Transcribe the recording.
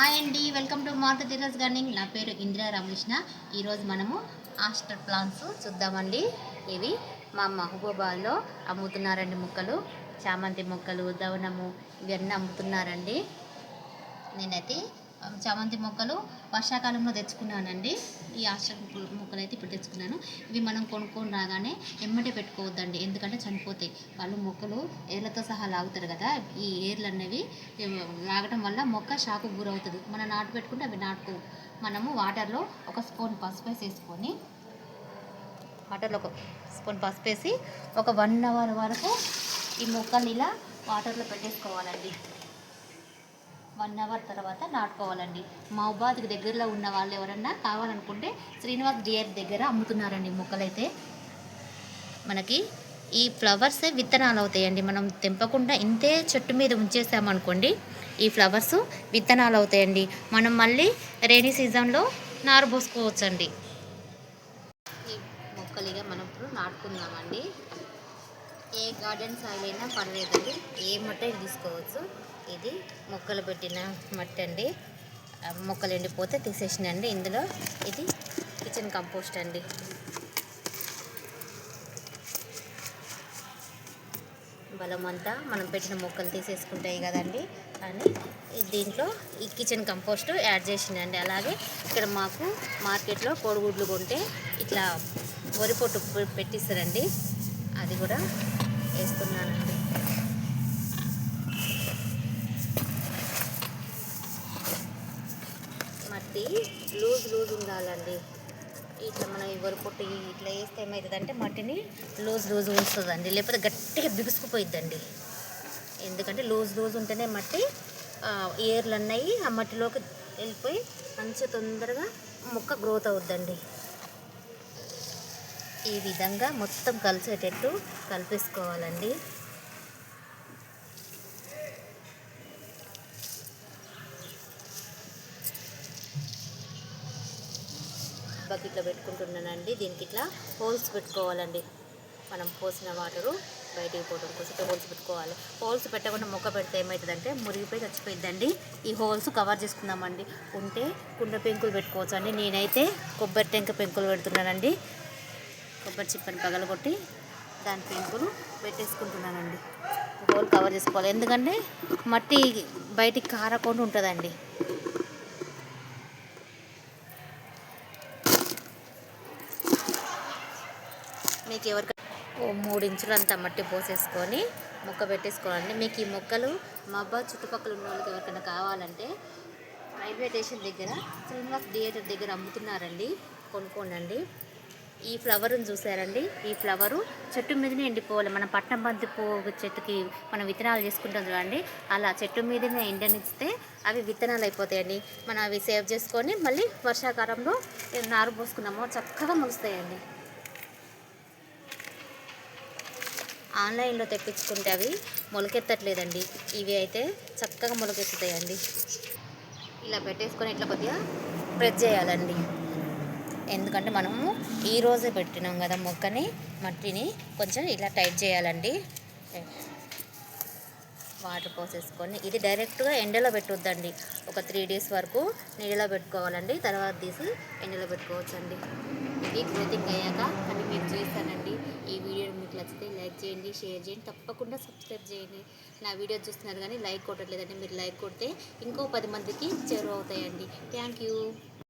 Hi అండి welcome to మార్త terrace gardening. నా పేరు ఇందిరా రామకృష్ణ ఈరోజు మనము ఆస్టర్ ప్లాంట్స్ చూద్దామండి. ఇవి మా మహబూబాలో అమ్ముతున్నారండి మొక్కలు. చామంతి మొక్కలు దవనము ఇవన్నీ అమ్ముతున్నారండి. నేనైతే చామంతి మొక్కలు వర్షాకాలంలో తెచ్చుకున్నానండి. ఈ ఆస్టర్ మొక్కలు అయితే ఇప్పుడు తెచ్చుకున్నాను. ఇవి మనం కొనుక్కొని రాగానే ఎమ్మటే పెట్టుకోవద్దండి. ఎందుకంటే చనిపోతాయి వాళ్ళు మొక్కలు ఏర్లతో సహా లాగుతారు కదా. ఈ ఏర్లు అనేవి లాగటం వల్ల మొక్క షాకు గురవుతుంది. మనం నాటు పెట్టుకుంటే అవి నాటుకో. మనము వాటర్లో ఒక స్పూన్ పసుపు వేసేసుకొని వేసుకొని వాటర్లో ఒక స్పూన్ పసుపు వేసి ఒక వన్ అవర్ వరకు ఈ మొక్కలు ఇలా వాటర్లో పెట్టేసుకోవాలండి. వన్ అవర్ తర్వాత నాటుకోవాలండి. మహబాద్కి దగ్గరలో ఉన్న వాళ్ళు ఎవరన్నా కావాలనుకుంటే శ్రీనివాస్ డియర్ దగ్గర అమ్ముతున్నారండి మొక్కలైతే. మనకి ఈ ఫ్లవర్స్ విత్తనాలు అవుతాయండి. మనం తెంపకుండా ఇంతే చెట్టు మీద ఉంచేసామనుకోండి ఈ ఫ్లవర్స్ విత్తనాలు అవుతాయండి. మనం మళ్ళీ రైనీ సీజన్లో నారు పోసుకోవచ్చండి. ఈ మొక్కలుగా మనం ఇప్పుడు నాటుకుందామండి. ఏ గార్డెన్ సాయిల్ అయినా పర్లేదండి ఏ మట్టి తీసుకోవచ్చు. ఇది మొక్కలు పెట్టిన మట్టి అండి మొక్కలు ఎండిపోతే తీసేసినండి ఇందులో. ఇది కిచెన్ కంపోస్ట్ అండి. బలం అంతా మనం పెట్టిన మొక్కలు తీసేసుకుంటాయి కదండి. అని దీంట్లో ఈ కిచెన్ కంపోస్ట్ యాడ్ చేసిందండి అలాగే ఇక్కడ మాకు మార్కెట్లో కోడిగుడ్లు కొంటే ఇట్లా వరి పొట్టు పెట్టిస్తారండి. అది కూడా వేస్తున్నానండి. మట్టి లూజ్ లూజ్ ఉండాలండి. ఇట్లా మనం ఎవరు పొట్టి ఇట్లా వేస్తే ఏమవుతుందంటే మట్టిని లూజ్ లూజ్ ఉంచుతుందండి. లేకపోతే గట్టిగా బిగుసుకుపోయిద్దండి. ఎందుకంటే లూజ్ లూజ్ ఉంటేనే మట్టి ఏర్లు అన్నవి ఆ మట్టిలోకి వెళ్ళిపోయి మంచి తొందరగా మొక్క గ్రోత్ అవుద్దండి. ఈ విధంగా మొత్తం కలిసేటట్టు కలిపేసుకోవాలండి. బకెట్లో పెట్టుకుంటున్నానండి. దీనికి ఇట్లా హోల్స్ పెట్టుకోవాలండి. మనం పోసిన వాటరు బయటికి పోవడం కోసం ఇట్లా హోల్స్ పెట్టుకోవాలి. హోల్స్ పెట్టకుండా మొక్క పెడితే ఏమవుతుందంటే మురిగిపోయి చచ్చిపోయిందండి ఈ హోల్స్ కవర్ చేసుకుందామండి. ఉంటే కుండ పెంకులు పెట్టుకోవచ్చు అండి నేనైతే కొబ్బరి టెంక పెంకులు పెడుతున్నానండి. కొబ్బరి చిప్పని పగలగొట్టి దాని పెంకులు పెట్టేసుకుంటున్నానండి. హోల్ కవర్ చేసుకోవాలి. ఎందుకంటే మట్టి బయటికి కారకుండా ఉంటుందండి. మీకు ఎవరికి ఓ మూడు ఇంచులు అంత మట్టి పోసేసుకొని మొక్క పెట్టేసుకోవాలండి. మీకు ఈ మొక్కలు మబ్బా చుట్టుపక్కల ఉన్న వాళ్ళకి ఎవరికైనా కావాలంటే రైల్వే స్టేషన్ దగ్గర శ్రీనివాస్ థియేటర్ దగ్గర అమ్ముతున్నారండి. కొనుక్కోండి ఈ ఫ్లవర్ని చూసారండి? ఈ ఫ్లవరు చెట్టు మీదనే ఎండిపోవాలి. మనం పట్నం బంతి పువ్వు చెట్టుకి మనం విత్తనాలు చేసుకుంటాం చూడండి. అలా చెట్టు మీదనే ఎండనిస్తే అవి విత్తనాలు అయిపోతాయండి. మనం అవి సేవ్ చేసుకొని మళ్ళీ వర్షాకాలంలో నారు పోసుకున్నామో చక్కగా మొలుస్తాయండి ఆన్లైన్లో తెప్పించుకుంటే అవి మొలకెత్తట్లేదండి. ఇవి అయితే చక్కగా మొలకెత్తుతాయండి. ఇలా పెట్టేసుకొని ఇట్లా కొద్దిగా ప్రెస్ చేయాలండి. ఎందుకంటే మనము ఈరోజే పెట్టినాం కదా మొక్కని మట్టిని. కొంచెం ఇలా టైట్ చేయాలండి. వాటర్ పోసేసుకొని. ఇది డైరెక్ట్గా ఎండలో పెట్టొద్దండి. ఒక త్రీ డేస్ వరకు నీళ్ళలో పెట్టుకోవాలండి. తర్వాత తీసి ఎండలో పెట్టుకోవచ్చండి. ఇది గ్రోతింగ్ అయ్యాక అని మీకు చూస్తానండి. ఈ వీడియో మీకు నచ్చితే లైక్ చేయండి షేర్ చేయండి. తప్పకుండా సబ్స్క్రైబ్ చేయండి. నా వీడియో చూస్తున్నారు కానీ లైక్ కొట్టట్లేదండి. మీరు లైక్ కొడితే ఇంకో పది మందికి చేరువ అవుతాయండి. Thank you.